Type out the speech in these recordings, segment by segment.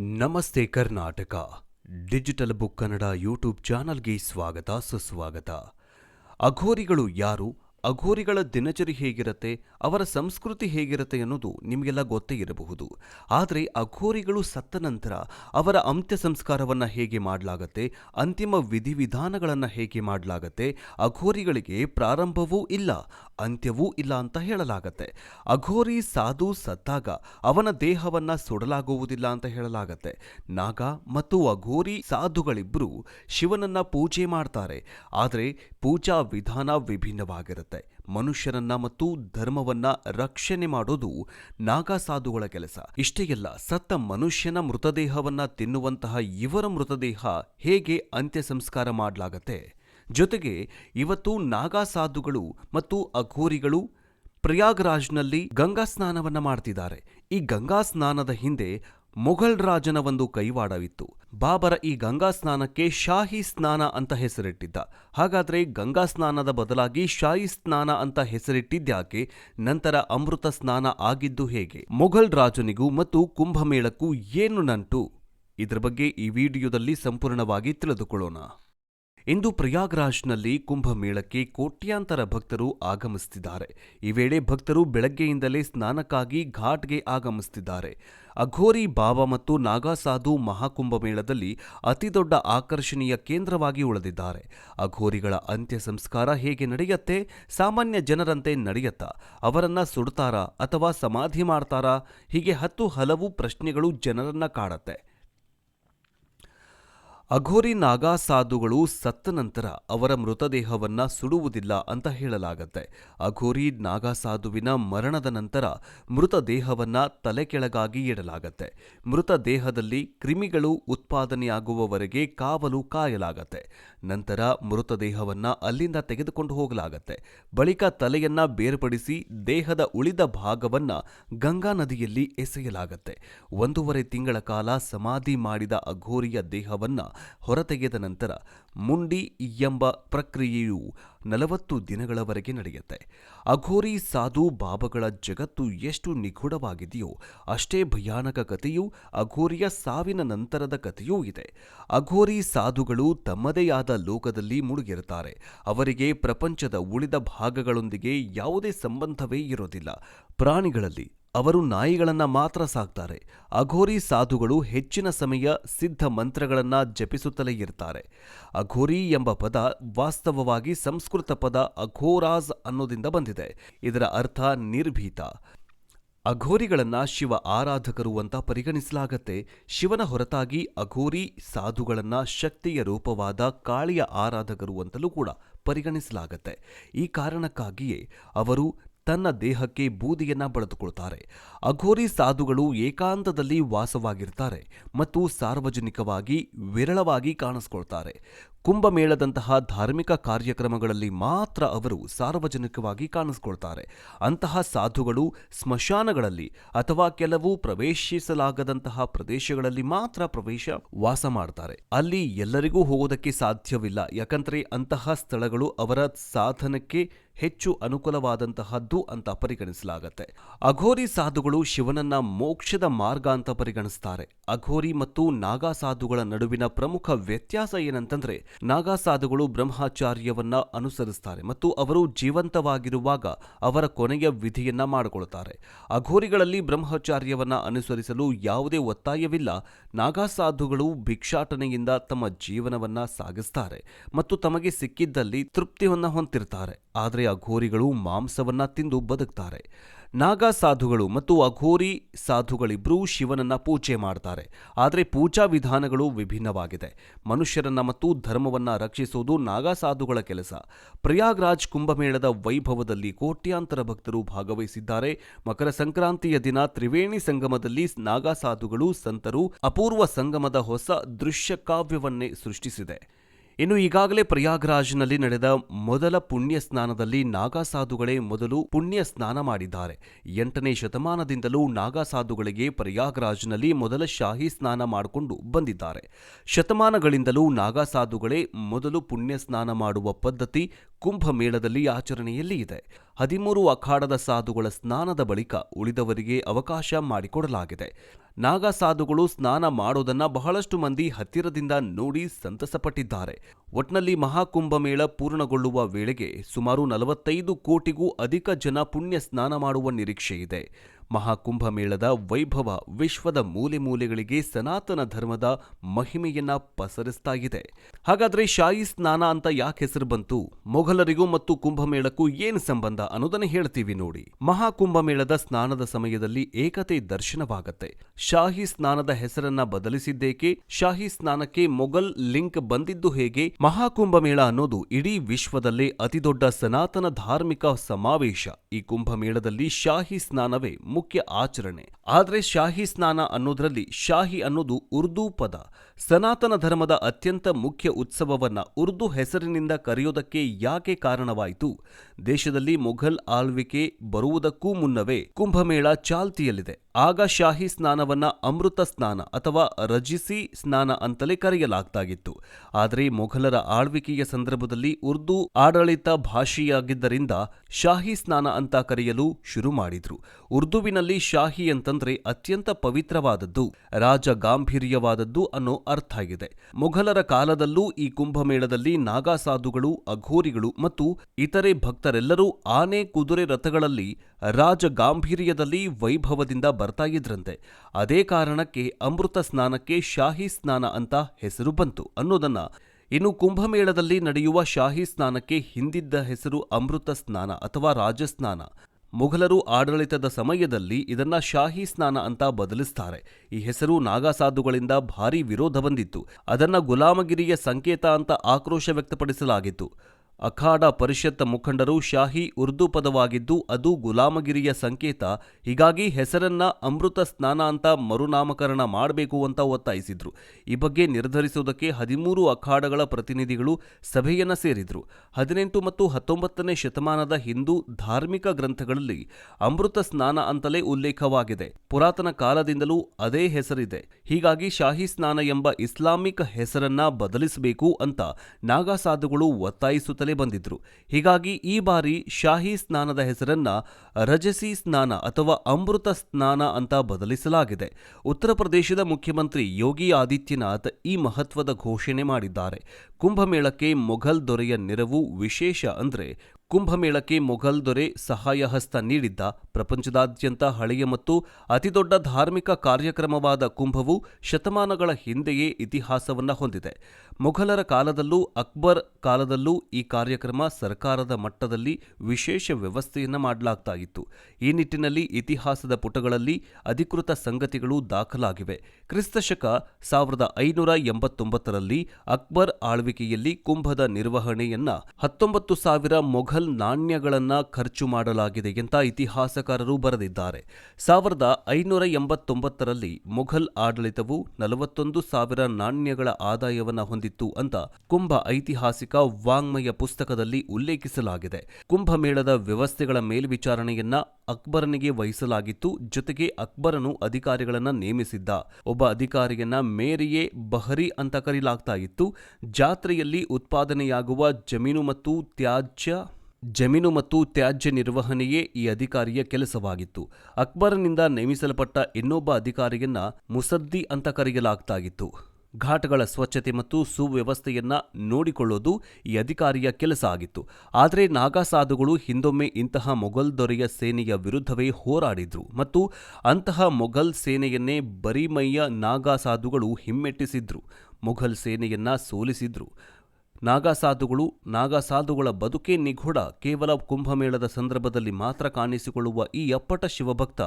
ನಮಸ್ತೆ Karnataka. Digital book Kannada YouTube ಚಾನಲ್ಗೆ ಸ್ವಾಗತ ಸುಸ್ವಾಗತ. ಅಘೋರಿಗಳು ಯಾರು? ಅಘೋರಿಗಳ ದಿನಚರಿ ಹೇಗಿರುತ್ತೆ, ಅವರ ಸಂಸ್ಕೃತಿ ಹೇಗಿರುತ್ತೆ ಅನ್ನೋದು ನಿಮಗೆಲ್ಲ ಗೊತ್ತೇ ಇರಬಹುದು. ಆದರೆ ಅಘೋರಿಗಳು ಸತ್ತ ನಂತರ ಅವರ ಅಂತ್ಯ ಸಂಸ್ಕಾರವನ್ನು ಹೇಗೆ ಮಾಡಲಾಗತ್ತೆ, ಅಂತಿಮ ವಿಧಿವಿಧಾನಗಳನ್ನು ಹೇಗೆ ಮಾಡಲಾಗತ್ತೆ, ಅಘೋರಿಗಳಿಗೆ ಪ್ರಾರಂಭವೂ ಇಲ್ಲ, ಅಂತ್ಯವೂ ಇಲ್ಲ ಅಂತ ಹೇಳಲಾಗತ್ತೆ. ಅಘೋರಿ ಸಾಧು ಸತ್ತಾಗ ಅವನ ದೇಹವನ್ನು ಸುಡಲಾಗುವುದಿಲ್ಲ ಅಂತ ಹೇಳಲಾಗತ್ತೆ. ನಾಗ ಮತ್ತು ಅಘೋರಿ ಸಾಧುಗಳಿಬ್ಬರು ಶಿವನನ್ನ ಪೂಜೆ ಮಾಡ್ತಾರೆ. ಆದರೆ ಪೂಜಾ ವಿಧಾನ ವಿಭಿನ್ನವಾಗಿರುತ್ತೆ. ಮನುಷ್ಯರನ್ನ ಮತ್ತು ಧರ್ಮವನ್ನ ರಕ್ಷಣೆ ಮಾಡೋದು ನಾಗಾ ಸಾಧುಗಳ ಕೆಲಸ. ಇಷ್ಟೇ ಎಲ್ಲ ಸತ್ತ ಮನುಷ್ಯನ ಮೃತದೇಹವನ್ನ ತಿನ್ನುವಂತಹ ಇವರ ಮೃತದೇಹ ಹೇಗೆ ಅಂತ್ಯ ಸಂಸ್ಕಾರ ಮಾಡಲಾಗತ್ತೆ? ಜೊತೆಗೆ ಇವತ್ತು ನಾಗಾ ಸಾಧುಗಳು ಮತ್ತು ಅಘೋರಿಗಳು ಪ್ರಯಾಗ್ರಾಜ್ನಲ್ಲಿ ಗಂಗಾ ಸ್ನಾನವನ್ನ ಮಾಡ್ತಿದ್ದಾರೆ. ಈ ಗಂಗಾ ಸ್ನಾನದ ಹಿಂದೆ ಮೊಘಲ್ ರಾಜನ ಒಂದು ಕೈವಾಡವಿತ್ತು. ಬಾಬರ ಈ ಗಂಗಾ ಸ್ನಾನಕ್ಕೆ ಶಾಹಿ ಸ್ನಾನ ಅಂತ ಹೆಸರಿಟ್ಟಿದ್ದ. ಹಾಗಾದ್ರೆ ಗಂಗಾ ಸ್ನಾನದ ಬದಲಾಗಿ ಶಾಹಿ ಸ್ನಾನ ಅಂತ ಹೆಸರಿಟ್ಟಿದ್ಯಾಕೆ ನಂತರ ಅಮೃತ ಸ್ನಾನ ಆಗಿದ್ದು ಹೇಗೆ? ಮೊಘಲ್ ರಾಜನಿಗೂ ಮತ್ತು ಕುಂಭಮೇಳಕ್ಕೂ ಏನು ನಂಟು? ಇದರ ಬಗ್ಗೆ ಈ ವಿಡಿಯೋದಲ್ಲಿ ಸಂಪೂರ್ಣವಾಗಿ ತಿಳಿದುಕೊಳ್ಳೋಣ. ಇಂದು ಪ್ರಯಾಗ್ರಾಜ್ನಲ್ಲಿ ಕುಂಭಮೇಳಕ್ಕೆ ಕೋಟ್ಯಾಂತರ ಭಕ್ತರು ಆಗಮಿಸುತ್ತಿದ್ದಾರೆ. ಈ ವೇಳೆ ಭಕ್ತರು ಬೆಳಗ್ಗೆಯಿಂದಲೇ ಸ್ನಾನಕ್ಕಾಗಿ ಘಾಟ್ಗೆ ಆಗಮಿಸುತ್ತಿದ್ದಾರೆ. ಅಘೋರಿ ಬಾಬಾ ಮತ್ತು ನಾಗಾಸಾಧು ಮಹಾಕುಂಭಮೇಳದಲ್ಲಿ ಅತಿದೊಡ್ಡ ಆಕರ್ಷಣೀಯ ಕೇಂದ್ರವಾಗಿ ಉಳಿದಿದ್ದಾರೆ. ಅಘೋರಿಗಳ ಅಂತ್ಯ ಸಂಸ್ಕಾರ ಹೇಗೆ ನಡೆಯುತ್ತೆ, ಸಾಮಾನ್ಯ ಜನರಂತೆ ನಡೆಯುತ್ತಾ, ಅವರನ್ನ ಸುಡ್ತಾರಾ ಅಥವಾ ಸಮಾಧಿ ಮಾಡ್ತಾರಾ, ಹೀಗೆ ಹತ್ತು ಹಲವು ಪ್ರಶ್ನೆಗಳು ಜನರನ್ನ ಕಾಡತ್ತೆ. ಅಘೋರಿ ನಾಗಾ ಸಾಧುಗಳು ಸತ್ತ ನಂತರ ಅವರ ಮೃತದೇಹವನ್ನ ಸುಡುವುದಿಲ್ಲ ಅಂತ ಹೇಳಲಾಗತ್ತೆ. ಅಘೋರಿ ನಾಗಾ ಸಾಧುವಿನ ಮರಣದ ನಂತರ ಮೃತದೇಹವನ್ನ ತಲೆ ಕೆಳಗಾಗಿ ಇಡಲಾಗತ್ತೆ. ಮೃತದೇಹದಲ್ಲಿ ಕ್ರಿಮಿಗಳು ಉತ್ಪಾದನೆಯಾಗುವವರೆಗೆ ಕಾವಲು ಕಾಯಲಾಗತ್ತೆ. ನಂತರ ಮೃತದೇಹವನ್ನ ಅಲ್ಲಿಂದ ತೆಗೆದುಕೊಂಡು ಹೋಗಲಾಗತ್ತೆ. ಬಳಿಕ ತಲೆಯನ್ನ ಬೇರ್ಪಡಿಸಿ ದೇಹದ ಉಳಿದ ಭಾಗವನ್ನ ಗಂಗಾ ನದಿಯಲ್ಲಿ ಎಸೆಯಲಾಗತ್ತೆ. ಒಂದೂವರೆ ತಿಂಗಳ ಕಾಲ ಸಮಾಧಿ ಮಾಡಿದ ಅಘೋರಿಯ ದೇಹವನ್ನ ಹೊರತೆಗೆದ ನಂತರ ಮುಂಡಿ ಎಂಬ ಪ್ರಕ್ರಿಯೆಯು ನಲವತ್ತು ದಿನಗಳವರೆಗೆ ನಡೆಯುತ್ತೆ. ಅಘೋರಿ ಸಾಧು ಬಾಬಗಳ ಜಗತ್ತು ಎಷ್ಟು ನಿಗೂಢವಾಗಿದೆಯೋ ಅಷ್ಟೇ ಭಯಾನಕ ಕಥೆಯೂ ಅಘೋರಿಯ ಸಾವಿನ ನಂತರದ ಕಥೆಯೂ ಇದೆ. ಅಘೋರಿ ಸಾಧುಗಳು ತಮ್ಮದೇ ಆದ ಲೋಕದಲ್ಲಿ ಮುಳುಗಿರುತ್ತಾರೆ. ಅವರಿಗೆ ಪ್ರಪಂಚದ ಉಳಿದ ಭಾಗಗಳೊಂದಿಗೆ ಯಾವುದೇ ಸಂಬಂಧವೇ ಇರೋದಿಲ್ಲ. ಪ್ರಾಣಿಗಳಲ್ಲಿ ಅವರು ನಾಯಿಗಳನ್ನ ಮಾತ್ರ ಸಾಕ್ತಾರೆ. ಅಘೋರಿ ಸಾಧುಗಳು ಹೆಚ್ಚಿನ ಸಮಯ ಸಿದ್ಧ ಮಂತ್ರಗಳನ್ನ ಜಪಿಸುತ್ತಲೇ ಇರ್ತಾರೆ. ಅಘೋರಿ ಎಂಬ ಪದ ವಾಸ್ತವವಾಗಿ ಸಂಸ್ಕೃತ ಪದ ಅಘೋರಾಜ್ ಅನ್ನೋದಿಂದ ಬಂದಿದೆ. ಇದರ ಅರ್ಥ ನಿರ್ಭೀತ. ಅಘೋರಿಗಳನ್ನ ಶಿವ ಆರಾಧಕರು ಅಂತ ಪರಿಗಣಿಸಲಾಗತ್ತೆ. ಶಿವನ ಹೊರತಾಗಿ ಅಘೋರಿ ಸಾಧುಗಳನ್ನ ಶಕ್ತಿಯ ರೂಪವಾದ ಕಾಳಿಯ ಆರಾಧಕರು ಅಂತಲೂ ಕೂಡ ಪರಿಗಣಿಸಲಾಗತ್ತೆ. ಈ ಕಾರಣಕ್ಕಾಗಿಯೇ ಅವರು ತನ್ನ ದೇಹಕ್ಕೆ ಬೂದಿಯನ್ನ ಬಳದುಕೊಳ್ತಾರೆ ಅಘೋರಿ ಸಾಧುಗಳು ಏಕಾಂತದಲ್ಲಿ ವಾಸವಾಗಿರ್ತಾರೆ ಮತ್ತು ಸಾರ್ವಜನಿಕವಾಗಿ ವಿರಳವಾಗಿ ಕಾಣಿಸ್ಕೊಳ್ತಾರೆ. ಕುಂಭಮೇಳದಂತಹ ಧಾರ್ಮಿಕ ಕಾರ್ಯಕ್ರಮಗಳಲ್ಲಿ ಮಾತ್ರ ಅವರು ಸಾರ್ವಜನಿಕವಾಗಿ ಕಾಣಿಸ್ಕೊಳ್ತಾರೆ. ಅಂತಹ ಸಾಧುಗಳು ಸ್ಮಶಾನಗಳಲ್ಲಿ ಅಥವಾ ಕೆಲವು ಪ್ರವೇಶಿಸಲಾಗದಂತಹ ಪ್ರದೇಶಗಳಲ್ಲಿ ಮಾತ್ರ ಪ್ರವೇಶ ವಾಸ ಮಾಡ್ತಾರೆ. ಅಲ್ಲಿ ಎಲ್ಲರಿಗೂ ಹೋಗೋದಕ್ಕೆ ಸಾಧ್ಯವಿಲ್ಲ, ಯಾಕಂದ್ರೆ ಅಂತಹ ಸ್ಥಳಗಳು ಅವರ ಸಾಧನಕ್ಕೆ ಹೆಚ್ಚು ಅನುಕೂಲವಾದಂತಹದ್ದು ಅಂತ ಪರಿಗಣಿಸಲಾಗತ್ತೆ. ಅಘೋರಿ ಸಾಧುಗಳು ಶಿವನನ್ನ ಮೋಕ್ಷದ ಮಾರ್ಗ ಅಂತ ಪರಿಗಣಿಸ್ತಾರೆ. ಅಘೋರಿ ಮತ್ತು ನಾಗಾ ಸಾಧುಗಳ ನಡುವಿನ ಪ್ರಮುಖ ವ್ಯತ್ಯಾಸ ಏನಂತಂದ್ರೆ, ನಾಗಾ ಸಾಧುಗಳು ಬ್ರಹ್ಮಾಚಾರ್ಯವನ್ನ ಅನುಸರಿಸ್ತಾರೆ ಮತ್ತು ಅವರು ಜೀವಂತವಾಗಿರುವಾಗ ಅವರ ಕೊನೆಯ ವಿಧಿಯನ್ನ ಮಾಡಿಕೊಳ್ತಾರೆ. ಅಘೋರಿಗಳಲ್ಲಿ ಬ್ರಹ್ಮಚಾರ್ಯವನ್ನ ಅನುಸರಿಸಲು ಯಾವುದೇ ಒತ್ತಾಯವಿಲ್ಲ. ನಾಗಾ ಸಾಧುಗಳು ಭಿಕ್ಷಾಟನೆಯಿಂದ ತಮ್ಮ ಜೀವನವನ್ನ ಸಾಗಿಸ್ತಾರೆ ಮತ್ತು ತಮಗೆ ಸಿಕ್ಕಿದ್ದಲ್ಲಿ ತೃಪ್ತಿಯನ್ನ ಹೊಂದಿರ್ತಾರೆ. ಆದರೆ ಅಘೋರಿಗಳು ಮಾಂಸವನ್ನ ತಿಂದು ಬದುಕ್ತಾರೆ. ನಾಗಾ ಸಾಧುಗಳು ಮತ್ತು ಅಘೋರಿ ಸಾಧುಗಳಿಬ್ಬರೂ ಶಿವನನ್ನ ಪೂಜೆ ಮಾಡ್ತಾರೆ. ಆದರೆ ಪೂಜಾ ವಿಧಾನಗಳು ವಿಭಿನ್ನವಾಗಿದೆ. ಮನುಷ್ಯರನ್ನ ಮತ್ತು ಧರ್ಮವನ್ನ ರಕ್ಷಿಸುವುದು ನಾಗಾ ಸಾಧುಗಳ ಕೆಲಸ. ಪ್ರಯಾಗ್ರಾಜ್ ಕುಂಭಮೇಳದ ವೈಭವದಲ್ಲಿ ಕೋಟ್ಯಾಂತರ ಭಕ್ತರು ಭಾಗವಹಿಸಿದ್ದಾರೆ. ಮಕರ ಸಂಕ್ರಾಂತಿಯ ದಿನ ತ್ರಿವೇಣಿ ಸಂಗಮದಲ್ಲಿ ನಾಗಾ ಸಾಧುಗಳು, ಸಂತರು ಅಪೂರ್ವ ಸಂಗಮದ ಹೊಸ ದೃಶ್ಯ ಕಾವ್ಯವನ್ನೇ ಸೃಷ್ಟಿಸಿದೆ. ಇನ್ನು ಈಗಾಗಲೇ ಪ್ರಯಾಗ್ರಾಜ್ನಲ್ಲಿ ನಡೆದ ಮೊದಲ ಪುಣ್ಯ ಸ್ನಾನದಲ್ಲಿ ನಾಗಾ ಸಾಧುಗಳೇ ಮೊದಲು ಪುಣ್ಯ ಸ್ನಾನ ಮಾಡಿದ್ದಾರೆ. ಎಂಟನೇ ಶತಮಾನದಿಂದಲೂ ನಾಗಾ ಸಾಧುಗಳಿಗೆ ಪ್ರಯಾಗ್ರಾಜ್ನಲ್ಲಿ ಮೊದಲ ಶಾಹಿ ಸ್ನಾನ ಮಾಡಿಕೊಂಡು ಬಂದಿದ್ದಾರೆ. ಶತಮಾನಗಳಿಂದಲೂ ನಾಗಾ ಸಾಧುಗಳೇ ಮೊದಲು ಪುಣ್ಯ ಸ್ನಾನ ಮಾಡುವ ಪದ್ಧತಿ ಕುಂಭಮೇಳದಲ್ಲಿ ಆಚರಣೆಯಲ್ಲಿ ಇದೆ. ಹದಿಮೂರು ಅಖಾಡದ ಸಾಧುಗಳ ಸ್ನಾನದ ಬಳಿಕ ಉಳಿದವರಿಗೆ ಅವಕಾಶ ಮಾಡಿಕೊಡಲಾಗಿದೆ. ನಾಗ ಸಾಧುಗಳು ಸ್ನಾನ ಮಾಡೋದನ್ನ ಬಹಳಷ್ಟು ಮಂದಿ ಹತ್ತಿರದಿಂದ ನೋಡಿ ಸಂತಸಪಟ್ಟಿದ್ದಾರೆ. ಒಟ್ನಲ್ಲಿ ಮಹಾಕುಂಭಮೇಳ ಪೂರ್ಣಗೊಳ್ಳುವ ವೇಳೆಗೆ ಸುಮಾರು ನಲವತ್ತೈದು ಕೋಟಿಗೂ ಅಧಿಕ ಜನ ಪುಣ್ಯ ಸ್ನಾನ ಮಾಡುವ ನಿರೀಕ್ಷೆ ಇದೆ ಮಹಾಕುಂಭಮೇಳದ ವೈಭವ ವಿಶ್ವದ ಮೂಲೆ ಮೂಲೆಗಳಿಗೆ ಸನಾತನ ಧರ್ಮದ ಮಹಿಮೆಯನ್ನ ಪಸರಿಸ್ತಾ ಇದೆ ಹಾಗಾದ್ರೆ ಶಾಹಿ ಸ್ನಾನ ಅಂತ ಯಾಕೆ ಹೆಸರು ಬಂತು? ಮೊಘಲರಿಗೂ ಮತ್ತು ಕುಂಭಮೇಳಕ್ಕೂ ಏನು ಸಂಬಂಧ ಅನ್ನೋದನ್ನ ಹೇಳ್ತೀವಿ ನೋಡಿ. ಮಹಾಕುಂಭಮೇಳದ ಸ್ನಾನದ ಸಮಯದಲ್ಲಿ ಏಕತೆ ದರ್ಶನವಾಗತ್ತೆ. ಶಾಹಿ ಸ್ನಾನದ ಹೆಸರನ್ನ ಬದಲಿಸಿದ್ದೇಕೆ? ಶಾಹಿ ಸ್ನಾನಕ್ಕೆ ಮೊಘಲ್ ಲಿಂಕ್ ಬಂದಿದ್ದು ಹೇಗೆ? ಮಹಾಕುಂಭಮೇಳ ಅನ್ನೋದು ಇಡೀ ವಿಶ್ವದಲ್ಲೇ ಅತಿದೊಡ್ಡ ಸನಾತನ ಧಾರ್ಮಿಕ ಸಮಾವೇಶ. ಈ ಕುಂಭಮೇಳದಲ್ಲಿ ಶಾಹಿ ಸ್ನಾನವೇ ಮುಖ್ಯ ಆಚರಣೆ. ಆದ್ರೆ ಶಾಹಿ ಸ್ನಾನ ಅನ್ನೋದ್ರಲ್ಲಿ ಶಾಹಿ ಅನ್ನೋದು ಉರ್ದು ಪದ. ಸನಾತನ ಧರ್ಮದ ಅತ್ಯಂತ ಮುಖ್ಯ ಉತ್ಸವವನ್ನ ಉರ್ದು ಹೆಸರಿನಿಂದ ಕರೆಯೋದಕ್ಕೆ ಯಾಕೆ ಕಾರಣವಾಯಿತು? ದೇಶದಲ್ಲಿ ಮೊಘಲ್ ಆಳ್ವಿಕೆ ಬರುವುದಕ್ಕೂ ಮುನ್ನವೇ ಕುಂಭಮೇಳ ಚಾಲ್ತಿಯಲ್ಲಿದೆ. ಆಗ ಶಾಹಿ ಸ್ನಾನವನ್ನ ಅಮೃತ ಸ್ನಾನ ಅಥವಾ ರಜಿಸಿ ಸ್ನಾನ ಅಂತಲೇ ಕರೆಯಲಾಗ್ತಾಗಿತ್ತು. ಆದರೆ ಮೊಘಲರ ಆಳ್ವಿಕೆಯ ಸಂದರ್ಭದಲ್ಲಿ ಉರ್ದು ಆಡಳಿತ ಭಾಷೆಯಾಗಿದ್ದರಿಂದ ಶಾಹಿ ಸ್ನಾನ ಅಂತ ಕರೆಯಲು ಶುರು ಮಾಡಿದ್ರು. ಉರ್ದುವಿನಲ್ಲಿ ಶಾಹಿ ಅಂತಂದ್ರೆ ಅತ್ಯಂತ ಪವಿತ್ರವಾದದ್ದು ರಾಜ ಗಾಂಭೀರ್ಯವಾದದ್ದು ಅನ್ನೋ ಅರ್ಥ ಆಗಿದೆ. ಮೊಘಲರ ಕಾಲದಲ್ಲೂ ಈ ಕುಂಭಮೇಳದಲ್ಲಿ ನಾಗಾ ಸಾಧುಗಳು ಅಘೋರಿಗಳು ಮತ್ತು ಇತರೆ ಭಕ್ತರೆಲ್ಲರೂ ಆನೆ, ಕುದುರೆ ರಥಗಳಲ್ಲಿ ರಾಜ ಗಾಂಭೀರ್ಯದಲ್ಲಿ ವೈಭವದಿಂದ ಬರ್ತಾ ಇದ್ರಂತೆ. ಅದೇ ಕಾರಣಕ್ಕೆ ಅಮೃತ ಸ್ನಾನಕ್ಕೆ ಶಾಹಿ ಸ್ನಾನ ಅಂತ ಹೆಸರು ಬಂತು ಅನ್ನೋದನ್ನ ಇನ್ನು ಕುಂಭಮೇಳದಲ್ಲಿ ನಡೆಯುವ ಶಾಹಿ ಸ್ನಾನಕ್ಕೆ ಹಿಂದಿದ್ದ ಹೆಸರು ಅಮೃತ ಸ್ನಾನ ಅಥವಾ ರಾಜಸ್ನಾನ. ಮೊಘಲರು ಆಡಳಿತದ ಸಮಯದಲ್ಲಿ ಇದನ್ನ ಶಾಹಿ ಸ್ನಾನ ಅಂತ ಬದಲಿಸ್ತಾರೆ. ಈ ಹೆಸರು ನಾಗಾಸಾಧುಗಳಿಂದ ಭಾರೀ ವಿರೋಧ ಬಂದಿತ್ತು. ಅದನ್ನ ಗುಲಾಮಗಿರಿಯ ಸಂಕೇತ ಅಂತ ಆಕ್ರೋಶ ವ್ಯಕ್ತಪಡಿಸಲಾಗಿತ್ತು. ಅಖಾಡ ಪರಿಷತ್ ಮುಖಂಡರು ಶಾಹಿ ಉರ್ದು ಪದವಾಗಿದ್ದು, ಅದು ಗುಲಾಮಗಿರಿಯ ಸಂಕೇತ. ಹೀಗಾಗಿ ಹೆಸರನ್ನ ಅಮೃತ ಸ್ನಾನ ಅಂತ ಮರುನಾಮಕರಣ ಮಾಡಬೇಕು ಅಂತ ಒತ್ತಾಯಿಸಿದ್ರು. ಈ ಬಗ್ಗೆ ನಿರ್ಧರಿಸುವುದಕ್ಕೆ ಹದಿಮೂರು ಅಖಾಡಗಳ ಪ್ರತಿನಿಧಿಗಳು ಸಭೆಯನ್ನ ಸೇರಿದ್ರು. ಹದಿನೆಂಟು ಮತ್ತು ಹತ್ತೊಂಬತ್ತನೇ ಶತಮಾನದ ಹಿಂದೂ ಧಾರ್ಮಿಕ ಗ್ರಂಥಗಳಲ್ಲಿ ಅಮೃತ ಸ್ನಾನ ಅಂತಲೇ ಉಲ್ಲೇಖವಾಗಿದೆ. ಪುರಾತನ ಕಾಲದಿಂದಲೂ ಅದೇ ಹೆಸರಿದೆ. ಹೀಗಾಗಿ ಶಾಹಿ ಸ್ನಾನ ಎಂಬ ಇಸ್ಲಾಮಿಕ್ ಹೆಸರನ್ನ ಬದಲಿಸಬೇಕು ಅಂತ ನಾಗಾ ಸಾಧುಗಳು ಒತ್ತಾಯಿಸುತ್ತಲೇ ಬಂದಿದ್ರು. ಹೀಗಾಗಿ ಈ ಬಾರಿ ಶಾಹಿ ಸ್ನಾನದ ಹೆಸರನ್ನ ರಜಸಿ ಸ್ನಾನ ಅಥವಾ ಅಮೃತ ಸ್ನಾನ ಅಂತ ಬದಲಿಸಲಾಗಿದೆ. ಉತ್ತರ ಪ್ರದೇಶದ ಮುಖ್ಯಮಂತ್ರಿ ಯೋಗಿ ಆದಿತ್ಯನಾಥ್ ಈ ಮಹತ್ವದ ಘೋಷಣೆ ಮಾಡಿದ್ದಾರೆ. ಕುಂಭಮೇಳಕ್ಕೆ ಮೊಘಲ್ ದೊರೆಯ ನೆರವು ವಿಶೇಷ ಅಂದ್ರೆ ಕುಂಭಮೇಳಕ್ಕೆ ಮೊಘಲ್ ದೊರೆ ಸಹಾಯ ಹಸ್ತ ನೀಡಿದ್ದ ಪ್ರಪಂಚದಾದ್ಯಂತ ಹಳೆಯ ಮತ್ತು ಅತಿದೊಡ್ಡ ಧಾರ್ಮಿಕ ಕಾರ್ಯಕ್ರಮವಾದ ಕುಂಭವು ಶತಮಾನಗಳ ಹಿಂದೆಯೇ ಇತಿಹಾಸವನ್ನು ಹೊಂದಿದೆ. ಮೊಘಲರ ಕಾಲದಲ್ಲೂ, ಅಕ್ಬರ್ ಕಾಲದಲ್ಲೂ ಈ ಕಾರ್ಯಕ್ರಮ ಸರ್ಕಾರದ ಮಟ್ಟದಲ್ಲಿ ವಿಶೇಷ ವ್ಯವಸ್ಥೆಯನ್ನ ಮಾಡಲಾಗ್ತಾ ಇತ್ತು. ಈ ನಿಟ್ಟಿನಲ್ಲಿ ಇತಿಹಾಸದ ಪುಟಗಳಲ್ಲಿ ಅಧಿಕೃತ ಸಂಗತಿಗಳು ದಾಖಲಾಗಿವೆ. ಕ್ರಿಸ್ತಶಕ ಸಾವಿರದ ಐನೂರ ಎಂಬತ್ತೊಂಬತ್ತರಲ್ಲಿ ಅಕ್ಬರ್ ಆಳ್ವಿಕೆಯಲ್ಲಿ ಕುಂಭದ ನಿರ್ವಹಣೆಯನ್ನ ಹತ್ತೊಂಬತ್ತು ಸಾವಿರ ಮೊಘಲ್ ನಾಣ್ಯಗಳನ್ನ ಖರ್ಚು ಮಾಡಲಾಗಿದೆ ಅಂತ ಇತಿಹಾಸಕಾರರು ಬರೆದಿದ್ದಾರೆ. ಸಾವಿರದ ಐನೂರ ಎಂಬತ್ತೊಂಬತ್ತರಲ್ಲಿ ಮೊಘಲ್ ಆಡಳಿತವು ನಲವತ್ತೊಂದು ಸಾವಿರ ನಾಣ್ಯಗಳ ಆದಾಯವನ್ನು ಹೊಂದಿತ್ತು ಅಂತ ಕುಂಭ ಐತಿಹಾಸಿಕ ವಾಂಗ್ಮಯ ಪುಸ್ತಕದಲ್ಲಿ ಉಲ್ಲೇಖಿಸಲಾಗಿದೆ. ಕುಂಭಮೇಳದ ವ್ಯವಸ್ಥೆಗಳ ಮೇಲ್ವಿಚಾರಣೆಯನ್ನ ಅಕ್ಬರನಿಗೆ ವಹಿಸಲಾಗಿತ್ತು. ಜೊತೆಗೆ ಅಕ್ಬರನು ಅಧಿಕಾರಿಗಳನ್ನ ನೇಮಿಸಿದ್ದ. ಒಬ್ಬ ಅಧಿಕಾರಿಯನ್ನ ಮೇರಿಯೇ ಬಹರಿ ಅಂತ ಕರೆಯಲಾಗ್ತಾ ಇತ್ತು. ಜಾತ್ರೆಯಲ್ಲಿ ಉತ್ಪಾದನೆಯಾಗುವ ಜಮೀನು ಮತ್ತು ತ್ಯಾಜ್ಯ, ಜಮೀನು ಮತ್ತು ತ್ಯಾಜ್ಯ ನಿರ್ವಹಣೆಯೇ ಈ ಅಧಿಕಾರಿಯ ಕೆಲಸವಾಗಿತ್ತು. ಅಕ್ಬರನಿಂದ ನೇಮಿಸಲ್ಪಟ್ಟ ಇನ್ನೊಬ್ಬ ಅಧಿಕಾರಿಯನ್ನ ಮುಸದ್ದಿ ಅಂತ ಕರೆಯಲಾಗ್ತಾಗಿತ್ತು. ಘಾಟ್ಗಳ ಸ್ವಚ್ಛತೆ ಮತ್ತು ಸುವ್ಯವಸ್ಥೆಯನ್ನ ನೋಡಿಕೊಳ್ಳೋದು ಈ ಅಧಿಕಾರಿಯ ಕೆಲಸ ಆಗಿತ್ತು. ಆದರೆ ನಾಗಾ ಸಾಧುಗಳು ಹಿಂದೊಮ್ಮೆ ಇಂತಹ ಮೊಘಲ್ ದೊರೆಯ ಸೇನೆಯ ವಿರುದ್ಧವೇ ಹೋರಾಡಿದ್ರು ಮತ್ತು ಅಂತಹ ಮೊಘಲ್ ಸೇನೆಯನ್ನೇ ಬರಿಮೈಯ ನಾಗಾ ಸಾಧುಗಳು ಹಿಮ್ಮೆಟ್ಟಿಸಿದ್ರು. ಮೊಘಲ್ ಸೇನೆಯನ್ನ ಸೋಲಿಸಿದ್ರು. ನಾಗಾಸಾಧುಗಳು ನಾಗಾಸಾಧುಗಳ ನಾಗಾ ಸಾಧುಗಳ ಬದುಕೇ ನಿಗೂಢ, ಕೇವಲ ಕುಂಭಮೇಳದ ಸಂದರ್ಭದಲ್ಲಿ ಮಾತ್ರ ಕಾಣಿಸಿಕೊಳ್ಳುವ ಈ ಅಪ್ಪಟ ಶಿವಭಕ್ತ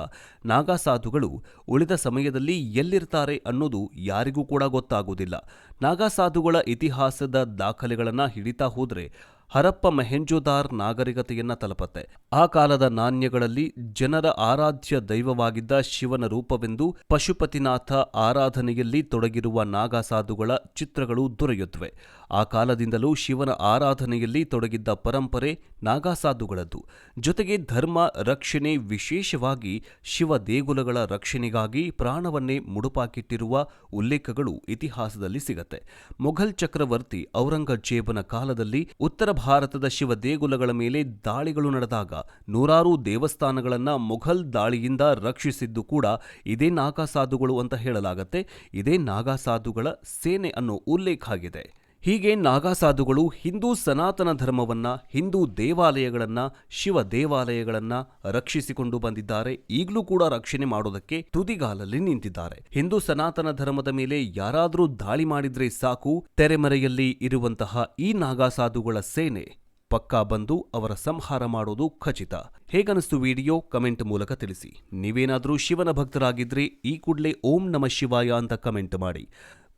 ನಾಗಾಸಾಧುಗಳು ಉಳಿದ ಸಮಯದಲ್ಲಿ ಎಲ್ಲಿರ್ತಾರೆ ಅನ್ನೋದು ಯಾರಿಗೂ ಕೂಡ ಗೊತ್ತಾಗುವುದಿಲ್ಲ. ನಾಗಾ ಸಾಧುಗಳ ಇತಿಹಾಸದ ದಾಖಲೆಗಳನ್ನು ಹಿಡಿತಾ ಹೋದ್ರೆ ಹರಪ್ಪ ಮೆಹೆಂಜೋದಾರ್ ನಾಗರಿಕತೆಯನ್ನ ತಲುಪತ್ತೆ. ಆ ಕಾಲದ ನಾಣ್ಯಗಳಲ್ಲಿ ಜನರ ಆರಾಧ್ಯ ದೈವವಾಗಿದ್ದ ಶಿವನ ರೂಪವೆಂದು ಪಶುಪತಿನಾಥ ಆರಾಧನೆಯಲ್ಲಿ ತೊಡಗಿರುವ ನಾಗಸಾಧುಗಳ ಚಿತ್ರಗಳು ದೊರೆಯುತ್ತವೆ. ಆ ಕಾಲದಿಂದಲೂ ಶಿವನ ಆರಾಧನೆಯಲ್ಲಿ ತೊಡಗಿದ್ದ ಪರಂಪರೆ ನಾಗಾಸಾಧುಗಳದ್ದು. ಜೊತೆಗೆ ಧರ್ಮ, ರಕ್ಷಣೆ ವಿಶೇಷವಾಗಿ ಶಿವ ದೇಗುಲಗಳ ರಕ್ಷಣೆಗಾಗಿ ಪ್ರಾಣವನ್ನೇ ಮುಡುಪಾಕಿಟ್ಟಿರುವ ಉಲ್ಲೇಖಗಳು ಇತಿಹಾಸದಲ್ಲಿ ಸಿಗತ್ತೆ. ಮೊಘಲ್ ಚಕ್ರವರ್ತಿ ಔರಂಗಜೇಬನ ಕಾಲದಲ್ಲಿ ಉತ್ತರ ಭಾರತದ ಶಿವ ದೇಗುಲಗಳ ಮೇಲೆ ದಾಳಿಗಳು ನಡೆದಾಗ ನೂರಾರು ದೇವಸ್ಥಾನಗಳನ್ನು ಮೊಘಲ್ ದಾಳಿಯಿಂದ ರಕ್ಷಿಸಿದ್ದು ಕೂಡ ಇದೇ ನಾಗಾಸಾಧುಗಳು ಅಂತ ಹೇಳಲಾಗತ್ತೆ. ಇದೇ ನಾಗಾಸಾಧುಗಳ ಸೇನೆ ಅನ್ನೋ ಉಲ್ಲೇಖ ಆಗಿದೆ. ಹೀಗೆ ನಾಗಾಸಾಧುಗಳು ಹಿಂದೂ ಸನಾತನ ಧರ್ಮವನ್ನ, ಹಿಂದೂ ದೇವಾಲಯಗಳನ್ನ, ಶಿವ ದೇವಾಲಯಗಳನ್ನ ರಕ್ಷಿಸಿಕೊಂಡು ಬಂದಿದ್ದಾರೆ. ಈಗಲೂ ಕೂಡ ರಕ್ಷಣೆ ಮಾಡೋದಕ್ಕೆ ತುದಿಗಾಲಲ್ಲಿ ನಿಂತಿದ್ದಾರೆ. ಹಿಂದೂ ಸನಾತನ ಧರ್ಮದ ಮೇಲೆ ಯಾರಾದರೂ ದಾಳಿ ಮಾಡಿದ್ರೆ ಸಾಕು. ತೆರೆಮರೆಯಲ್ಲಿ ಇರುವಂತಹ ಈ ನಾಗಾಸಾಧುಗಳ ಸೇನೆ ಪಕ್ಕಾ ಬಂದು ಅವರ ಸಂಹಾರ ಮಾಡೋದು ಖಚಿತ. ಹೇಗನಿಸ್ತು ವಿಡಿಯೋ? ಕಮೆಂಟ್ ಮೂಲಕ ತಿಳಿಸಿ. ನೀವೇನಾದರೂ ಶಿವನ ಭಕ್ತರಾಗಿದ್ರೆ ಈ ಕೂಡಲೇ ಓಂ ನಮ ಶಿವಾಯ ಅಂತ ಕಮೆಂಟ್ ಮಾಡಿ.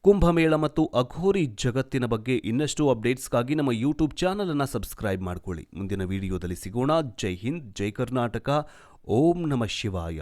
ಕುಂಭಮೇಳ ಮತ್ತು ಅಘೋರಿ ಜಗತ್ತಿನ ಬಗ್ಗೆ ಇನ್ನಷ್ಟು ಅಪ್ಡೇಟ್ಸ್ಗಾಗಿ ನಮ್ಮ ಯೂಟ್ಯೂಬ್ ಚಾನಲ್ ಅನ್ನು ಸಬ್ಸ್ಕ್ರೈಬ್ ಮಾಡ್ಕೊಳ್ಳಿ. ಮುಂದಿನ ವಿಡಿಯೋದಲ್ಲಿ ಸಿಗೋಣ. ಜೈ ಹಿಂದ್, ಜೈ ಕರ್ನಾಟಕ. ಓಂ ನಮಃ ಶಿವಾಯ.